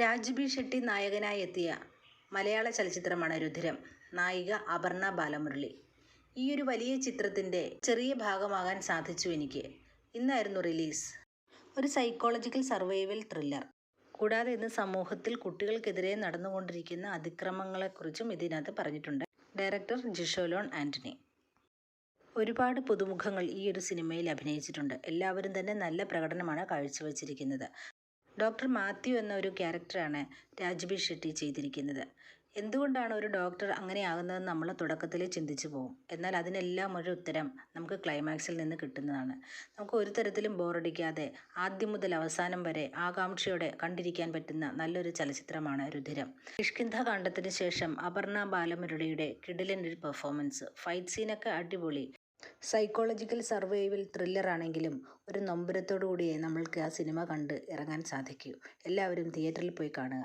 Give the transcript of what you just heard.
Raj B Shetty നായകനായി എത്തിയ മലയാള ചലച്ചിത്രമാണ് രുധിരം. നായിക അപർണ ബാലമുരളി. ഈ ഒരു വലിയ ചിത്രത്തിന്റെ ചെറിയ ഭാഗമാകാൻ സാധിച്ചു എനിക്ക്. ഇന്നായിരുന്നു റിലീസ്. ഒരു സൈക്കോളജിക്കൽ സർവൈവൽ ത്രില്ലർ. കൂടാതെ ഇന്ന് സമൂഹത്തിൽ കുട്ടികൾക്കെതിരെ നടന്നുകൊണ്ടിരിക്കുന്ന അതിക്രമങ്ങളെക്കുറിച്ചും ഇതിനകത്ത് പറഞ്ഞിട്ടുണ്ട് ഡയറക്ടർ ജിഷോലോൺ ആന്റണി ഒരുപാട് പുതുമുഖങ്ങൾ ഈ ഒരു സിനിമയിൽ അഭിനയിച്ചിട്ടുണ്ട്. എല്ലാവരും തന്നെ നല്ല പ്രകടനമാണ് കാഴ്ചവെച്ചിരിക്കുന്നത്. ഡോക്ടർ മാത്യു എന്ന ഒരു ക്യാരക്ടറാണ് രാജ്ബി ഷെട്ടി ചെയ്തിരിക്കുന്നത്. എന്തുകൊണ്ടാണ് ഒരു ഡോക്ടർ അങ്ങനെ ആകുന്നതെന്ന് നമ്മൾ തുടക്കത്തിൽ ചിന്തിച്ചു പോകും. എന്നാൽ അതിനെല്ലാം ഒരു ഉത്തരം നമുക്ക് ക്ലൈമാക്സിൽ നിന്ന് കിട്ടുന്നതാണ്. നമുക്ക് ഒരു തരത്തിലും ബോറടിക്കാതെ ആദ്യം മുതൽ അവസാനം വരെ ആകാംക്ഷയോടെ കണ്ടിരിക്കാൻ പറ്റുന്ന നല്ലൊരു ചലച്ചിത്രമാണ് രുധിരം. കിഷ്കിന്ധ കാണ്ഡത്തിന് ശേഷം അപർണ ബാലമുരളിയുടെ കിടിലൻ ഒരു പെർഫോമൻസ് ഫൈറ്റ് സീനൊക്കെ അടിപൊളി. സൈക്കോളജിക്കൽ സർവൈവൽ ത്രില്ലർ ആണെങ്കിലും ഒരു നൊമ്പരത്തോടു കൂടിയേ നമ്മൾക്ക് ആ സിനിമ കണ്ട് ഇറങ്ങാൻ സാധിക്കൂ. എല്ലാവരും തിയേറ്ററിൽ പോയി കാണുക.